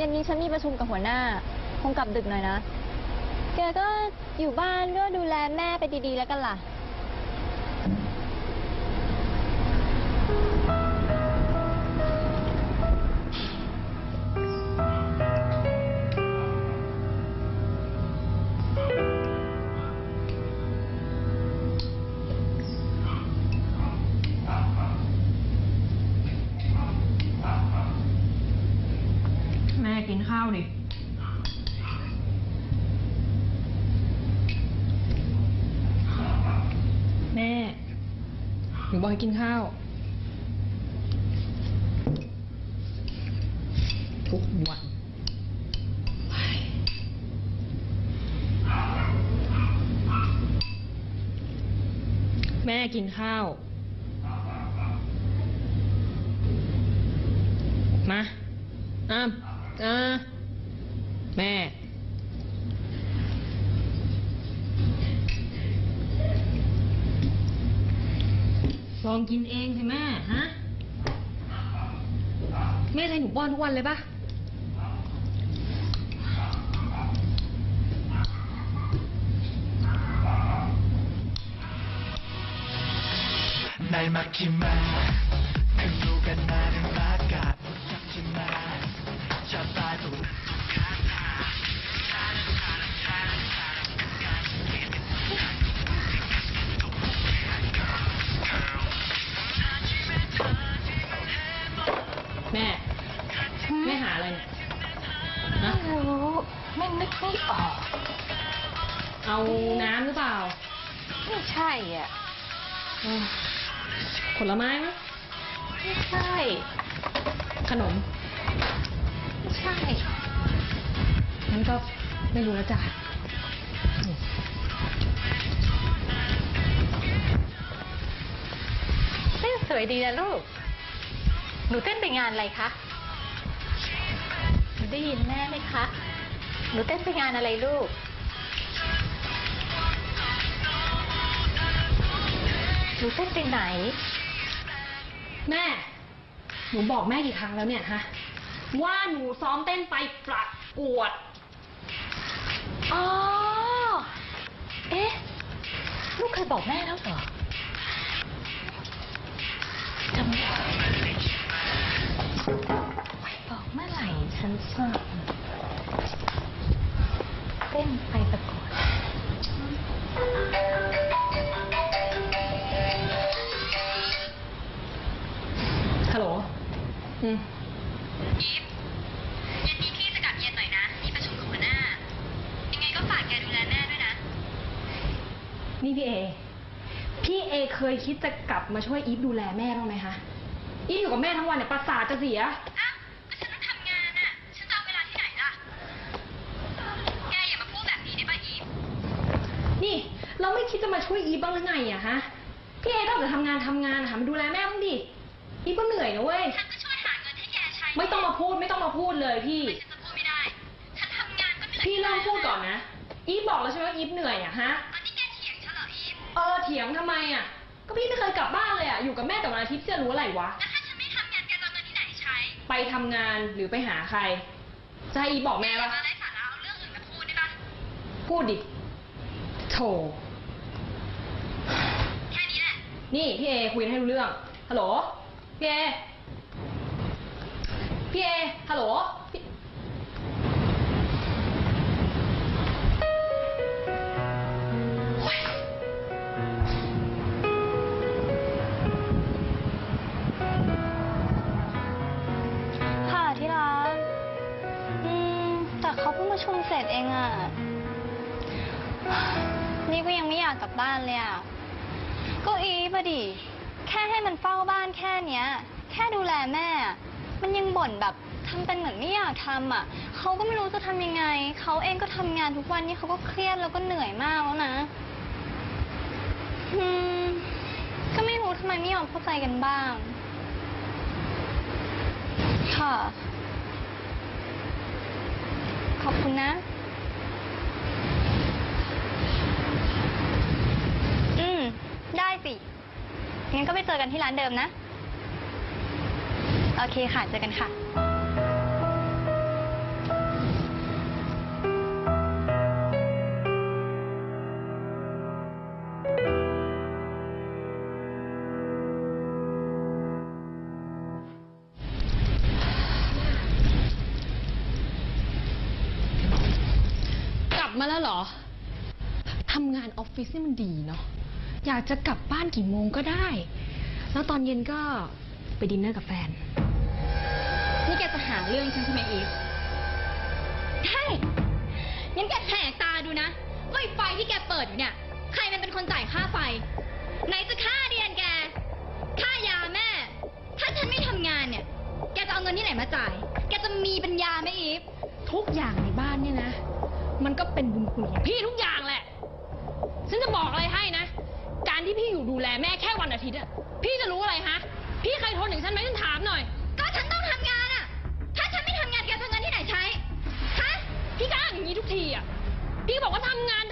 เย็นนี้ฉันมีประชุมกับหัวหน้า คงกลับดึกหน่อยนะ แกก็อยู่บ้านก็ดูแลแม่ไปดีๆแล้วกันล่ะ นข้าวดิแม่หนูบอกให้กินข้าว ทุกวันแม่กินข้าว มา อ้ามอ่า แม่ ลองกินเองสิแม่ ฮะ แม่ใช้หนูป้อนทุกวันเลยปะนายมคิมา ไม่นึกไม่ออก เอาน้ำหรือเปล่า ไม่ใช่อะเออผลไม้ไหมไม่ใช่ ขนม ไม่ใช่ งั้นก็ไม่รู้แล้วจ้ะเต้นสวยดีนะลูก หนูเต้นไปงานอะไรคะหนูได้ยินแม่ไหมคะ หนูเต้นไปงานอะไรลูก หนูเต้นไปไหน แม่ หนูบอกแม่กี่ครั้งแล้วเนี่ยฮะ ว่าหนูซ้อมเต้นไปประกวด อ๋อ เอ๊ะ ลูกเคยบอกแม่แล้วเหรอจำไม่ได้บอกเมื่อไหร่ฉันทราบเต้นไปประกวดฮัลโหล อืมอีฟเย็นนี้พี่จะกลับเย็นหน่อยนะ มีประชุมกับหัวหน้า ยังไงก็ฝากแกดูแลแม่ด้วยนะ นี่พี่เอ พี่เอเคยคิดจะกลับมาช่วยอีฟดูแลแม่บ้างไหมคะ อีฟอยู่กับแม่ทั้งวันเนี่ยประสาทจะเสีย จะมาช่วยอีฟบ้างหรือไงอะฮะ พี่เอต้องแต่ทำงานทำงานอะหามาดูแลแม่บ้างดิ อีฟก็เหนื่อยนะเว้ย ฉันก็ช่วยหาเงินให้แกใช้ไม่ต้องมาพูดไม่ต้องมาพูดเลยพี่ ฉันจะพูดไม่ได้ ฉันทำงานก็เหนื่อยพี่เริ่มพูดก่อนนะ อีฟบอกแล้วใช่ไหมว่าอีฟเหนื่อยอะฮะตอนนี้แกเถียงฉันเหรออีฟเออเถียงทำไมอะก็พี่ไม่เคยกลับบ้านเลยอะอยู่กับแม่แต่วันอาทิตย์จะรู้อะไรวะ แล้วถ้าฉันไม่ทำงานแกจะเอาเงินที่ไหนใช้ไปทำงานหรือไปหาใครจะให้อีฟบอกแม่อย่าปะ มาไร้สาระเอาเรื่องอื่นมาพูดได้ปะ พูดดิโถแค่นี้แหละ นี่พี่เอคุยให้รู้เรื่อง ฮัลโหล พี่เอ พี่เอ ฮัลโหลค่ะที่รักอืมแต่เขาเพิ่งมาชุมเสร็จเองอะนี่ก็ยังไม่อยากกลับบ้านเลยอะ ก็อีฟอะดิ แค่ให้มันเฝ้าบ้านแค่เนี้ย แค่ดูแลแม่อะมันยังบ่นแบบทำเป็นเหมือนไม่อยากทำอะ เขาก็ไม่รู้จะทำยังไง เขาเองก็ทำงานทุกวันนี่เขาก็เครียดแล้วก็เหนื่อยมากแล้วนะอืมก็ไม่รู้ทำไมไม่ยอมเข้าใจกันบ้าง ค่ะ ขอบคุณนะ อืม ได้สิ งั้นก็ไปเจอกันที่ร้านเดิมนะ โอเคค่ะ เจอกันค่ะ กลับมาแล้วเหรอ ทำงานออฟฟิศนี่มันดีเนาะ อยากจะกลับบ้านกี่โมงก็ได้ แล้วตอนเย็นก็ไปดินเนอร์กับแฟน นี่แกจะหาเรื่องฉันใช่ไหมอีฟใช่งั้นแกแหกตาดูนะว่าไอ้ไฟที่แกเปิดอยู่เนี่ย ใครมันเป็นคนจ่ายค่าไฟ ไหนจะค่าเรียนแก ค่ายาแม่ ถ้าฉันไม่ทำงานเนี่ย แกจะเอาเงินที่ไหนมาจ่าย แกจะมีปัญญาไหมอีฟ ทุกอย่างในบ้านเนี่ยนะ มันก็เป็นบุญคุณของพี่ทุกอย่างแหละ ฉันจะบอกอะไรให้นะ การที่พี่อยู่ดูแลแม่แค่วันอาทิตย์อะพี่จะรู้อะไรฮะ พี่เคยทนอย่างฉันไหมฉันถามหน่อย ก็ฉันต้องทำงานอะถ้าฉันไม่ทำงานแกจะเอาเงินที่ไหนใช้ ฮะ พี่ก็อ้างอย่างนี้ทุกทีอะพี่ก็บอกว่าทำงาน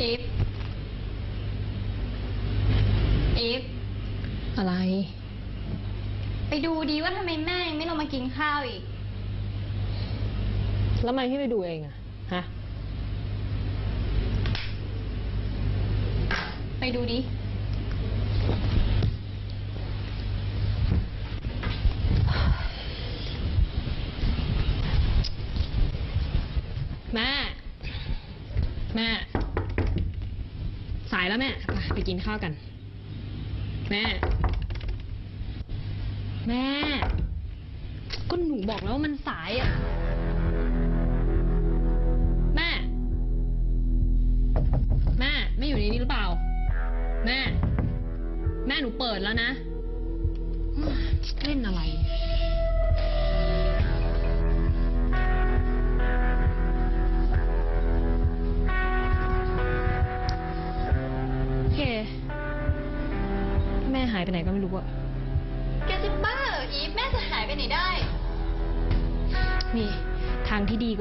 อีฟอีฟอะไร ไปดูดีว่าทำไมแม่ยังไม่ลงมากินข้าวอีก แล้วทำไมพี่ไปดูเองอะฮะ ไปดูดิ แม่ แม่สาย แล้วแม่ไปไปกินข้าวกัน แม่ แม่ ก็หนูบอกแล้วว่ามันสายอะ แม่ แม่ ไม่อยู่ในนี้หรือเปล่า แม่ แม่หนูเปิดแล้วนะ เล่นอะไร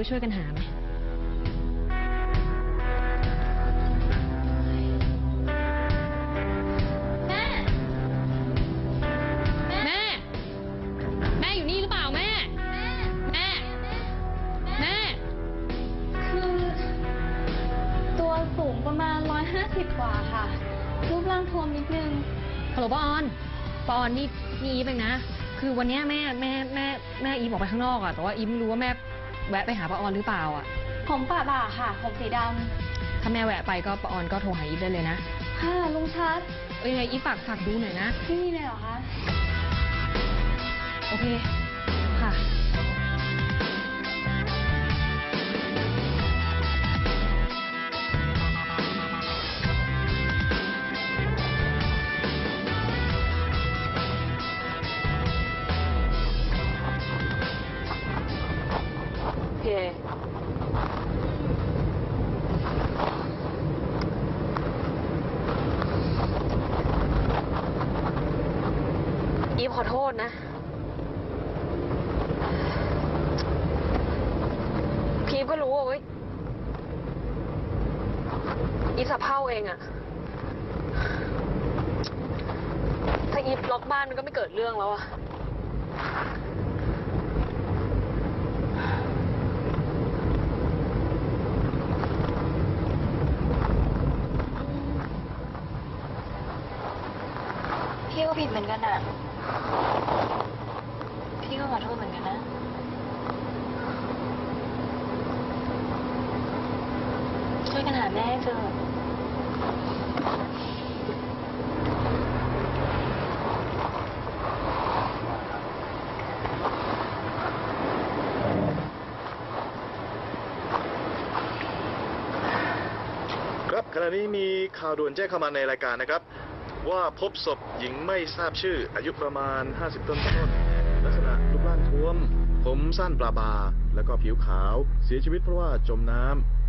ก็ช่วยกันหาไหมแม่ แม่ แม่อยู่นี่หรือเปล่าแม่แม่ แม่ แม่ คือ ตัวสูงประมาณ 150 กว่าค่ะ รูปร่างทวมนิดนึง ฮัลโหลปาออนปาออนนี่นี่อีฟเองนะ คือวันเนี้ยแม่แม่แม่แม่อีฟออกไปข้างนอกอะแต่ว่าอีฟไม่รู้ว่าแม่ แวะไปหาปาออนหรือเปล่าอะผมป่าบ่าค่ะ ผมสีดถ้าแม่แวะไปก็ปาออนก็โทรหาอีฟได้เลยนะำค่ะลุงชัดเอ้ยยังไงอีฟฝากฝากดูหน่อยนะ ที่นี่เลยเหรอคะ โอเค ค่ะ อีฟขอโทษนะ พีฟก็รู้ว่าอีสะเพร่าเองอะถ้าอีฟล็อกบ้านมันก็ไม่เกิดเรื่องแล้วอะ วยกันหาแม่ให้เจอครับขณะนี้มีข่าวด่วนแจ้งเข้ามาในรายการนะครับ ว่าพบศพหญิงไม่ทราบชื่อ อายุประมาณ 50 ต้นต้นลักษณะรูปร่างท้วม ผมสั้นปลาบา แล้วก็ผิวขาว เสียชีวิตเพราะว่าจมน้ำ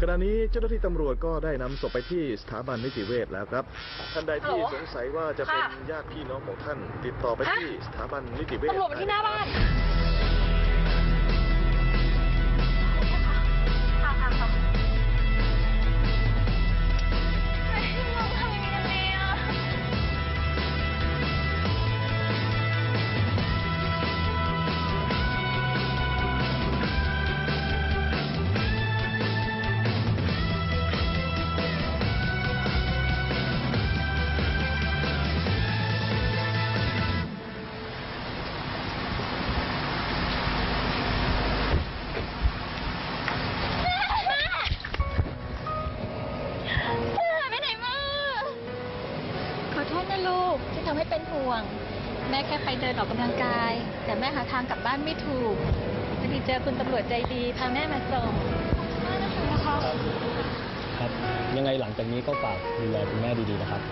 ขณะนี้เจ้าหน้าที่ตำรวจก็ได้นำศพไปที่สถาบันนิติเวชแล้วครับ ท่านใดที่สงสัยว่าจะเป็นญาติพี่น้องของท่าน ติดต่อไปที่สถาบันนิติเวชตำรวจมาที่หน้าบ้าน ลูกที่ทำให้เป็นห่วง แม่แค่ไปเดินออกกำลังกาย แต่แม่หาทางกลับบ้านไม่ถูกพอดีเจอคุณตำรวจใจดีพาแม่มาส่งครับยังไงหลังจากนี้ก็ฝากดูแลคุณแม่ดีๆนะครับ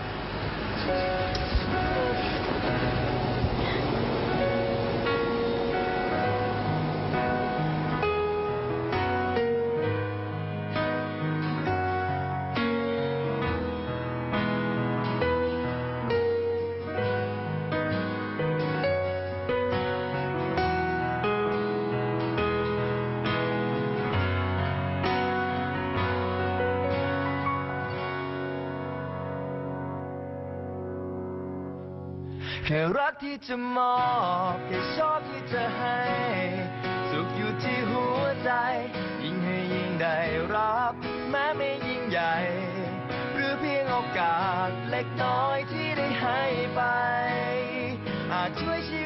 แค่รักที่จะมอบแค่ชอบที่จะให้ สุขอยู่ที่หัวใจ ยิ่งให้ยิ่งได้รับ แม้ไม่ยิ่งใหญ่ หรือเพียงโอกาสเล็กน้อยที่ได้ให้ไป อาจช่วยชีวิต